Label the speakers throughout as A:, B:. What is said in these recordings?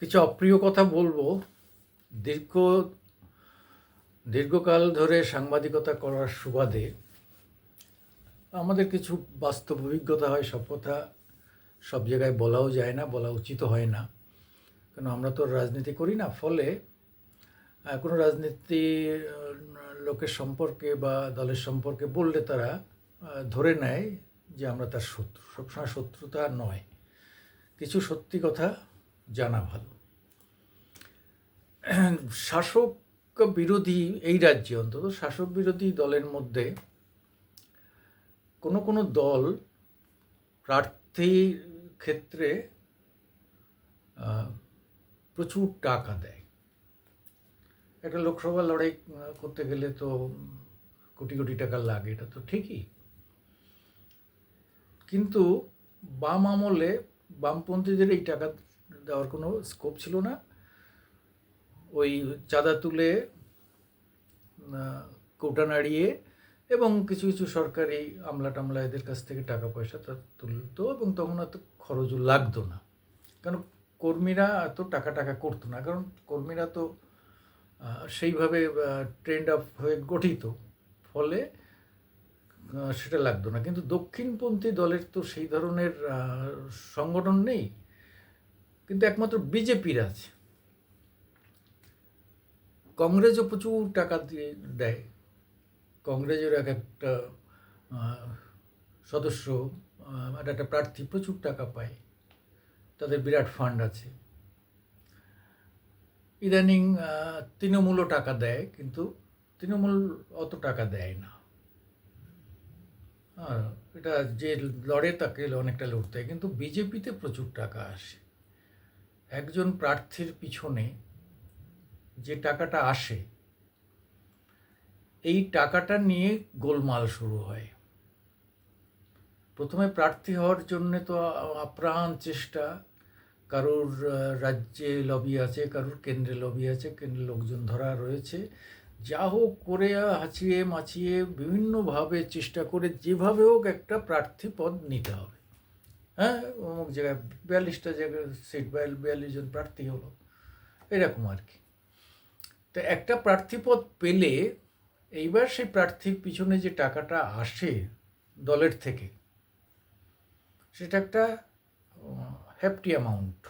A: কিছু অপ্রিয় কথা বলব। দীর্ঘ, দীর্ঘকাল ধরে সাংবাদিকতা করার সুবাদে আমাদের কিছু বাস্তব অভিজ্ঞতা হয়, সব কথা সব জায়গায় বলাও যায় না, বলা উচিত হয় না। কেন, আমরা তো রাজনীতি করি না, ফলে কোনো রাজনীতি লোকের সম্পর্কে বা দলের সম্পর্কে বললে তারা ধরে নেয় যে আমরা তার শত্রু, সবসময় শত্রুতা নয়। কিছু সত্যি কথা জানা ভালো। শাসক বিরোধী এই রাজ্যে অন্তত শাসক বিরোধী দলের মধ্যে কোনো কোনো দল প্রার্থীর ক্ষেত্রে প্রচুর টাকা দেয়। একটা লোকসভা লড়াই করতে গেলে তো কোটি কোটি টাকা লাগে, এটা তো ঠিকই। কিন্তু বাম আমলে বামপন্থীদের এই টাকা দেওয়ার কোনো স্কোপ ছিল না। ওই চাঁদা তুলে কৌটা নাড়িয়ে এবং কিছু কিছু সরকারি আমলা টামলা এদের কাছ থেকে টাকা পয়সা তা তুলতো এবং তখন এত খরচও লাগতো না। কারণ কর্মীরা এত টাকা টাকা করতো না, কারণ কর্মীরা তো সেইভাবে ট্রেন্ড আপ হয়ে গঠিত। ফলে সেটা লাগতো না। কিন্তু দক্ষিণপন্থী দলের তো সেই ধরনের সংগঠন নেই। কিন্তু একমাত্র বিজেপির আছে। কংগ্রেসও প্রচুর টাকা দিয়ে দেয়। কংগ্রেসের এক একটা সদস্য একটা একটা প্রার্থী প্রচুর টাকা পায়। তাদের বিরাট ফান্ড আছে। ইদানিং তৃণমূলও টাকা দেয়, কিন্তু তৃণমূল অত টাকা দেয় না। আর এটা যে লড়ে তাকে অনেকটা লড়তে হয়, কিন্তু বিজেপিতে প্রচুর টাকা আসে। একজন প্রার্থীর পিছনে যে টাকাটা আসে, এই টাকাটা নিয়ে গোলমাল শুরু হয়। প্রথমে প্রার্থী হওয়ার জন্য তো আপ্রাণ চেষ্টা, কারোর রাজ্যে লবি আছে, কারোর কেন্দ্রে লবি আছে, কেন্দ্রে লোকজন ধরা রয়েছে। যা হোক করে হাঁচিয়ে মাছিয়ে বিভিন্নভাবে চেষ্টা করে যেভাবে হোক একটা প্রার্থী পদ নিতে হবে। হ্যাঁ অমুক জায়গায় বিয়াল্লিশটা জায়গায় সিট বিয়াল্লিশ জন প্রার্থী হলো। এরকম আর কি। তো একটা প্রার্থীপদ পেলে এইবার সেই প্রার্থীর পিছনে যে টাকাটা আসে দলের থেকে, সেটা একটা হ্যাপটি অ্যামাউন্ট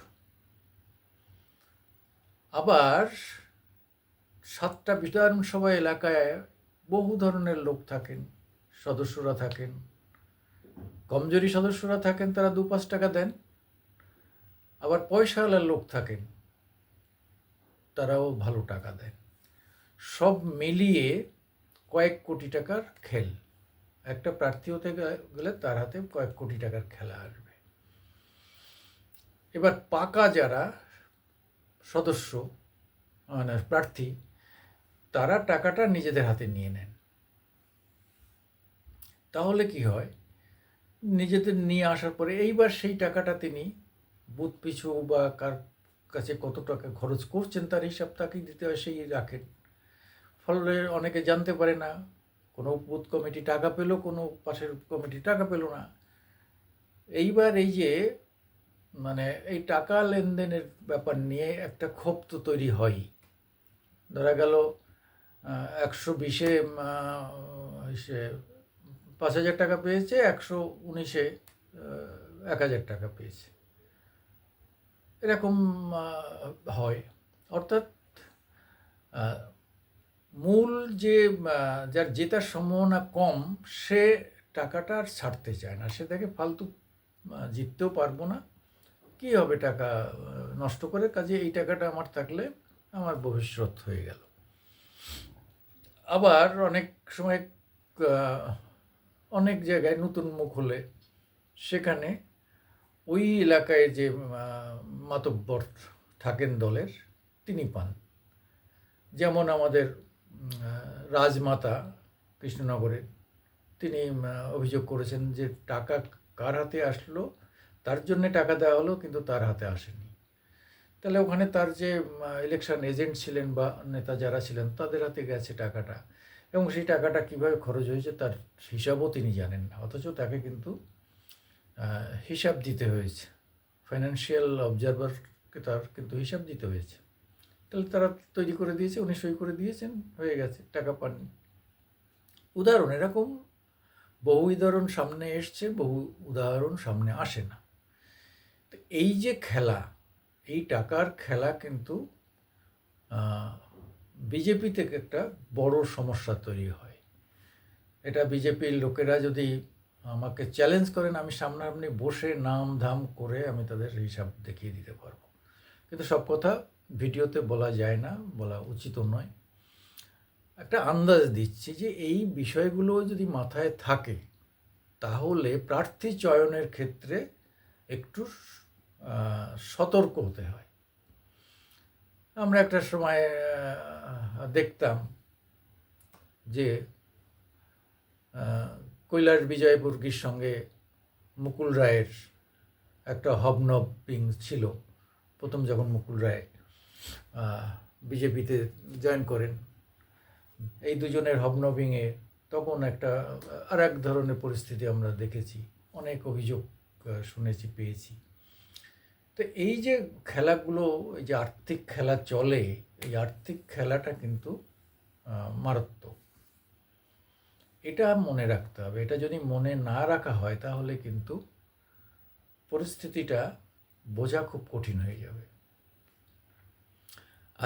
A: আবার সাতটা বিধানসভা এলাকায় বহু ধরনের লোক থাকেন, সদস্যরা থাকেন। কমজোরি সদস্যরা থাকেন, তারা দু পাঁচ টাকা দেন। আবার পয়সাওয়ালার লোক থাকেন, তারাও ভালো টাকা দেন। সব মিলিয়ে কয়েক কোটি টাকার খেল। একটা প্রার্থী হতে গেলে তার হাতে কয়েক কোটি টাকার খেলা আসবে। এবার পাকা যারা সদস্য মানে প্রার্থী, তারা টাকাটা নিজেদের হাতে নিয়ে নেন। তাহলে কি হয়? নিজেদের নিয়ে আসার পরে এইবার সেই টাকাটা তিনি বুথ পিছু বা কার কাছে কত টাকা খরচ করছেন তার হিসাব তাকেই দিতে হয়, সেই রাখেন। ফলে অনেকে জানতে পারে না, কোনো বুথ কমিটি টাকা পেল, কোনো পাশের কমিটি টাকা পেল না। এইবার এই যে মানে এই টাকা লেনদেনের ব্যাপার নিয়ে একটা ক্ষোভ তো তৈরি হয় ধরা গেল একশো বিশে পাঁচ হাজার টাকা পেয়েছে, একশো উনিশে এক হাজার টাকা পেয়েছে। এরকম হয়। অর্থাৎ মূল যে যার জেতার সম্ভাবনা কম, সে টাকাটা আর ছাড়তে চায় না। সে দেখে ফালতু জিততেও পারব না। কী হবে টাকা নষ্ট করে? কাজে এই টাকাটা আমার থাকলে আমার ভবিষ্যৎ হয়ে গেল। আবার অনেক সময় অনেক জায়গায় নতুন মুখ হলে সেখানে ওই এলাকায় যে মাতব্বর থাকেন দলের, তিনি পান। যেমন আমাদের রাজমাতা কৃষ্ণনগরের, তিনি অভিযোগ করেছেন যে টাকা কার হাতে আসলো, তার জন্য টাকা দেওয়া হলো, কিন্তু তার হাতে আসেনি। তাহলে ওখানে তার যে ইলেকশন এজেন্ট ছিলেন বা নেতা যারা ছিলেন, তাদের হাতে গেছে টাকাটা। এবং সেই টাকাটা কীভাবে খরচ হয়েছে তার হিসাবও তিনি জানেন না। অথচ তাকে কিন্তু হিসাব দিতে হয়েছে। ফাইন্যান্সিয়াল অবজারভারকে তার কিন্তু হিসাব দিতে হয়েছে। তাহলে তারা তৈরি করে দিয়েছে, উনি সই করে দিয়েছেন, হয়ে গেছে, টাকা পাননি। উদাহরণ, এরকম বহু উদাহরণ সামনে এসছে, বহু উদাহরণ সামনে আসে না। তো এই যে খেলা, এই টাকার খেলা কিন্তু বিজেপি থেকে একটা বড় সমস্যা তৈরি হয়। এটা বিজেপির লোকেরা যদি আমাকে চ্যালেঞ্জ করেন, আমি সামনাসামনি বসে নাম ধাম করে আমি তাদের হিসাব দেখিয়ে দিতে পারব। কিন্তু সব কথা ভিডিওতে বলা যায় না, বলা উচিত নয়। একটা আন্দাজ দিচ্ছি যে এই বিষয়গুলো যদি মাথায় থাকে, তাহলে প্রার্থী চয়নের ক্ষেত্রে একটু সতর্ক হতে হয়। আমরা একটা সময় দেখতাম যে কৈলাস বিজয়বর্গীর সঙ্গে মুকুল রায়ের একটা হবনবিং ছিল। প্রথম যখন মুকুল রায় বিজেপিতে জয়েন করেন, এই দুজনের হবনবিংয়ে তখন একটা আর এক ধরনের পরিস্থিতি আমরা দেখেছি। অনেক অভিযোগ শুনেছি, পেয়েছি। তো এই যে খেলাগুলো, এই যে আর্থিক খেলা চলে, এই আর্থিক খেলাটা কিন্তু মারাত্মক। এটা মনে রাখতে হবে। এটা যদি মনে না রাখা হয়, তাহলে কিন্তু পরিস্থিতিটা বোঝা খুব কঠিন হয়ে যাবে।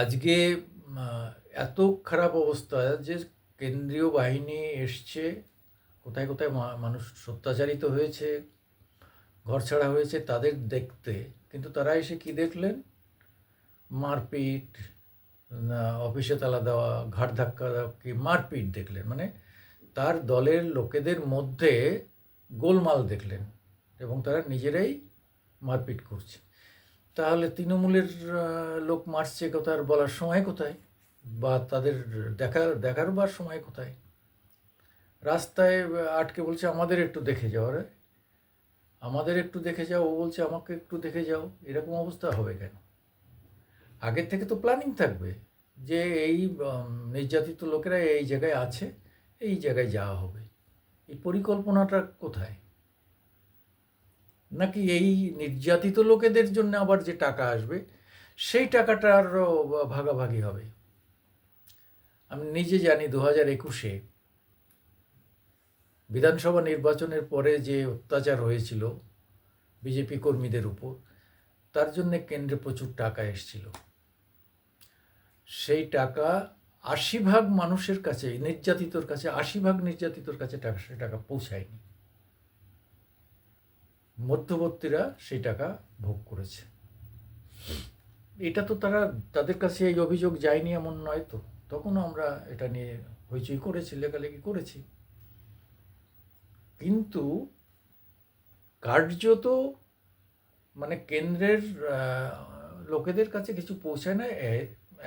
A: আজকে এত খারাপ অবস্থা যে কেন্দ্রীয় বাহিনী এসছে, কোথায় কোথায় মানুষ অত্যাচারিত হয়েছে ঘর ছাড়া হয়েছে তাদের দেখতে, কিন্তু তারা এসে কি দেখলেন? মারপিট অফিসে তালা দেওয়া, ঘাট ধাক্কা কি মারপিট দেখলেন? মানে তার দলের লোকেদের মধ্যে গোলমাল দেখলেন এবং তারা নিজেরাই মারপিট করছে। তাহলে তৃণমূলের লোক মারছে কোথার বলার সময় কোথায়? বা তাদের দেখার দেখার বার সময় কোথায়? রাস্তায় আটকে বলছে, আমাদের একটু দেখে যাও রে। আমাদের একটু দেখে যাও, ও বলছে আমাকে একটু দেখে যাও, এরকম অবস্থা হবে কেন? আগের থেকে তো প্ল্যানিং থাকবে যে এই নির্যাতিত লোকেরা এই জায়গায় আছে, এই জায়গায় যাওয়া হবে। এই পরিকল্পনাটা কোথায়? নাকি এই নির্যাতিত লোকেদের জন্য আবার যে টাকা আসবে, সেই টাকাটার ভাগাভাগি হবে? আমি নিজে জানি দু হাজার একুশে বিধানসভা নির্বাচনের পরে যে অত্যাচার হয়েছিল বিজেপি কর্মীদের উপর, তার জন্য কেন্দ্রে প্রচুর টাকা এসেছিল। সেই টাকা আশি ভাগ মানুষের কাছে, নির্যাতিতর কাছে, আশি ভাগ নির্যাতিতর কাছে টাকা, সে টাকা পৌঁছায়নি। মধ্যবর্তীরা সেই টাকা ভোগ করেছে। এটা তো তারা, তাদের কাছে এই অভিযোগ যায়নি এমন নয় তো। তখনও আমরা এটা নিয়ে হইচই করেছি, লেখালেখি করেছি। কিন্তু কার্যত মানে কেন্দ্রের লোকেদের কাছে কিছু পৌঁছায় না।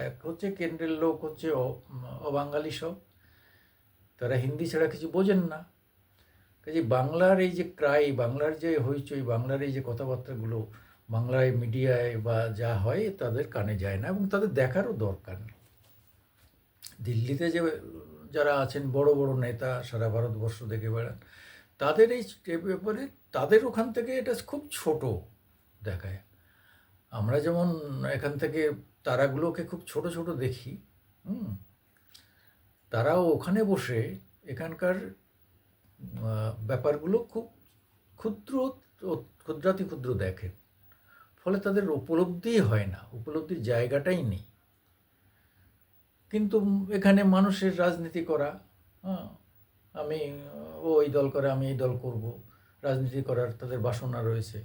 A: এক হচ্ছে কেন্দ্রের লোক হচ্ছে অবাঙালি সব। তারা হিন্দি ছাড়া কিছু বোঝেন না। কাজে বাংলার এই যে ক্রাই, বাংলার যে হইচই, বাংলার এই যে কথাবার্তাগুলো, বাংলায় মিডিয়ায় বা যা হয়, তাদের কানে যায় না এবং তাদের দেখারও দরকার নেই। দিল্লিতে যে যারা আছেন, বড় বড় নেতা সারা ভারতবর্ষ দেখে বেড়ান তাদের এই ব্যাপারে, তাদের ওখান থেকে এটা খুব ছোট দেখায়। আমরা যেমন এখান থেকে তারাগুলোকে খুব ছোট ছোট দেখি, হুম? তারাও ওখানে বসে এখানকার ব্যাপারগুলো খুব ক্ষুদ্র ক্ষুদ্রাতি ক্ষুদ্র দেখেন ফলে তাদের উপলব্ধি হয় না, উপলব্ধির জায়গাটাই নেই। কিন্তু এখানে মানুষের রাজনীতি করা হ্যাঁ আমি, ও এই দল করে, আমি এই দল করব। রাজনীতি করার তাদের বাসনা রয়েছে।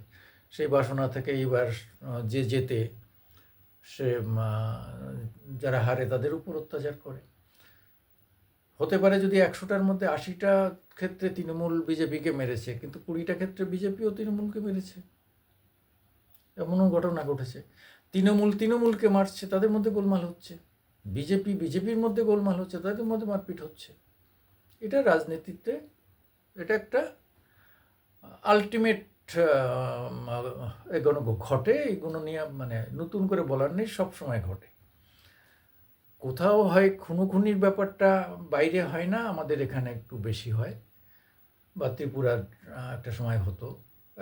A: সেই বাসনা থেকে এইবার যে যেতে সে যারা হারে তাদের উপর অত্যাচার করে। হতে পারে যদি একশোটার মধ্যে আশিটা ক্ষেত্রে তৃণমূল বিজেপিকে মেরেছে, কিন্তু কুড়িটা ক্ষেত্রে বিজেপিও তৃণমূলকে মেরেছে। এমনও ঘটনা ঘটেছে। তৃণমূল তৃণমূলকে মারছে, তাদের মধ্যে গোলমাল হচ্ছে। বিজেপি, বিজেপির মধ্যে গোলমাল হচ্ছে, তাদের মধ্যে মারপিট হচ্ছে। এটা রাজনীতিতে, এটা একটা আলটিমেট এগুলো ঘটে, এগুলো নিয়ে মানে নতুন করে বলার নেই, সব সময় ঘটে। কোথাও হয় খুনোখুনির ব্যাপারটা, বাইরে হয় না, আমাদের এখানে একটু বেশি হয়। বা ত্রিপুরার একটা সময় হতো,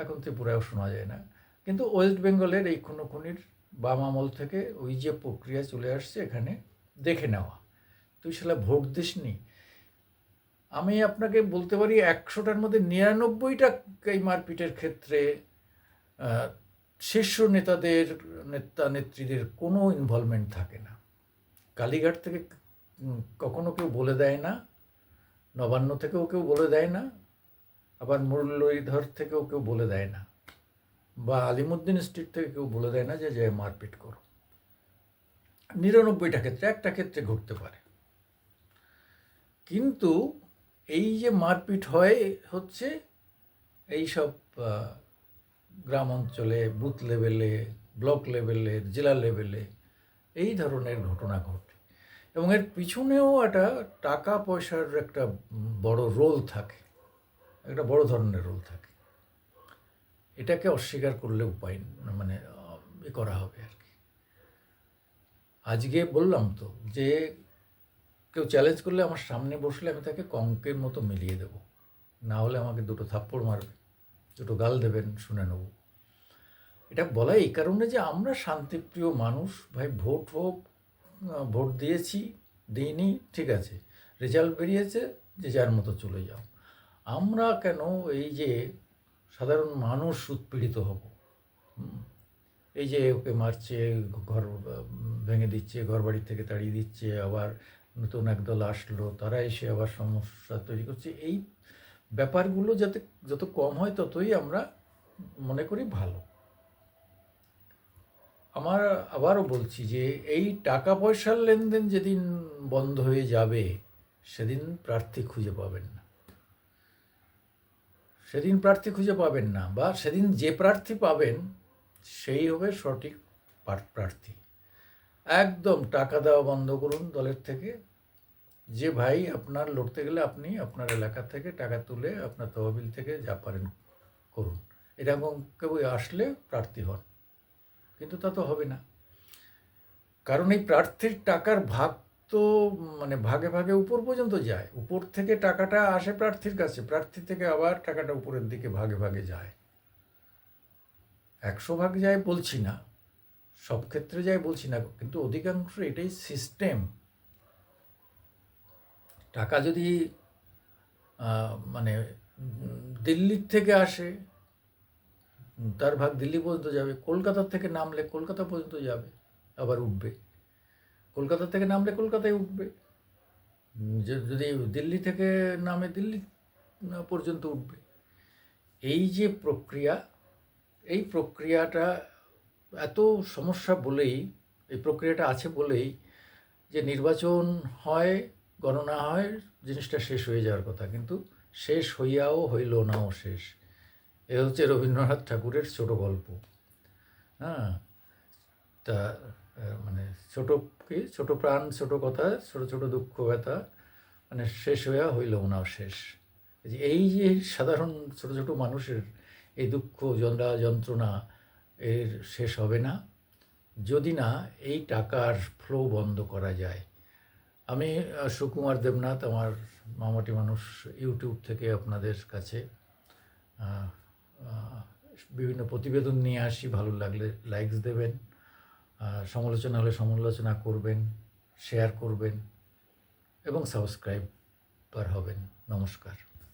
A: এখন ত্রিপুরায়ও শোনা যায় না। কিন্তু ওয়েস্ট বেঙ্গলের এই খুনোখুনির বাম আমল থেকে ওই যে প্রক্রিয়া চলে আসছে এখানে, দেখে নেওয়া। তুই শালা ভোট দিসনি আমি আপনাকে বলতে পারি একশোটার মধ্যে নিরানব্বইটা এই মারপিটের ক্ষেত্রে শীর্ষ নেতাদের, নেতা নেত্রীদের কোনো ইনভলভমেন্ট থাকে না। কালীঘাট থেকে কখনো কেউ বলে দেয় না, নবান্ন থেকেও কেউ বলে দেয় না, আবার মুরলীধর থেকেও কেউ বলে দেয় না, বা আলিমুদ্দিন স্ট্রিট থেকে কেউ বলে দেয় না যে যে মারপিট করো। নিরানব্বইটা ক্ষেত্রে একটা ক্ষেত্রে ঘটতে পারে। কিন্তু এই যে মারপিট হয় হচ্ছে এই সব গ্রাম অঞ্চলে বুথ লেভেলে, ব্লক লেভেলে, জেলা লেভেলে এই ধরনের ঘটনা ঘটে। এবং এর পিছনেও একটা টাকা পয়সার একটা বড় রোল থাকে, একটা বড় ধরনের রোল থাকে। এটাকে অস্বীকার করলে উপায় মানে করা হবে আর কি। আজকে বললাম তো যে কেউ চ্যালেঞ্জ করলে আমার সামনে বসলে আমি তাকে কঙ্কের মতো মিলিয়ে দেব। না হলে আমাকে দুটো থাপ্পড় মারবে, দুটো গাল দেবেন, শুনে নেব। এটা বলা এই কারণে যে আমরা শান্তিপ্রিয় মানুষ, ভাই ভোট হোক ভোট দিয়েছি, দিইনি, ঠিক আছে। রেজাল্ট বেরিয়েছে, যে যার মতো চলে যাও। আমরা কেন এই যে সাধারণ মানুষ উৎপীড়িত হব? এই যে ওকে মারছে, ঘর ভেঙে দিচ্ছে ঘর বাড়ি থেকে তাড়িয়ে দিচ্ছে, আবার নতুন একদল আসলো, তারা এসে আবার সমস্যা তৈরি করছে। এই ব্যাপারগুলো যাতে, যত কম হয় ততই আমরা মনে করি ভালো। আমার আবারও বলছি যে, এই টাকা পয়সার লেনদেন যেদিন বন্ধ হয়ে যাবে, সেদিন প্রার্থী খুঁজে পাবেন না। সেদিন প্রার্থী খুঁজে পাবেন না, বা সেদিন যে প্রার্থী পাবেন, সেই হবে সঠিক প্রার্থী। একদম টাকা দেওয়া বন্ধ করুন দলের থেকে। যে ভাই আপনার লড়তে গেলে আপনি আপনার এলাকা থেকে টাকা তুলে আপনার তহবিল থেকে যা পারেন করুন। এরকম কেউ আসলে প্রার্থী হন, কিন্তু তা তো হবে না। কারণ এই প্রার্থীর টাকার ভাগ তো মানে ভাগে ভাগে উপর পর্যন্ত যায়। উপর থেকে টাকাটা আসে প্রার্থীর কাছে, প্রার্থী থেকে আবার টাকাটা উপরের দিকে ভাগে ভাগে যায়। একশো ভাগ যায় বলছি না, সব ক্ষেত্রে যায় বলছি না, কিন্তু অধিকাংশ এটাই সিস্টেম টাকা যদি মানে দিল্লির থেকে আসে, তার ভাগ দিল্লি পর্যন্ত যাবে, কলকাতার থেকে নামলে কলকাতা পর্যন্ত যাবে, আবার উঠবে। কলকাতা থেকে নামলে কলকাতায় উঠবে। যদি দিল্লি থেকে নামে দিল্লি পর্যন্ত উঠবে। এই যে প্রক্রিয়া, এই প্রক্রিয়াটা এত সমস্যা বলেই, এই প্রক্রিয়াটা আছে বলেই যে নির্বাচন হয় গণনা হয়, জিনিসটা শেষ হয়ে যাওয়ার কথা। কিন্তু শেষ হইয়াও হইল নাও শেষ। এ হচ্ছে রবীন্দ্রনাথ ঠাকুরের ছোট গল্প। হ্যাঁ? তা মানে ছোট কি? ছোট প্রাণ, ছোট কথা, ছোট ছোট দুঃখ, ব্যথা মানে শেষ হইয়া হইল নাও শেষ। এই যে সাধারণ ছোট ছোট মানুষের এই দুঃখ যন্ত্রণা যন্ত্রণা, এর শেষ হবে না। যদি না, এই টাকার ফ্লো বন্ধ করা যায়। আমি সুকুমার দেবনাথ, আমার মামাটি মানুষ ইউটিউব থেকে আপনাদের কাছে বিভিন্ন প্রতিবেদন নিয়ে আসি। ভালো লাগলে লাইকস দেবেন সমালোচনা হলে সমালোচনা করবেন শেয়ার করবেন এবং সাবস্ক্রাইব সাবস্ক্রাইবার হবেন। নমস্কার।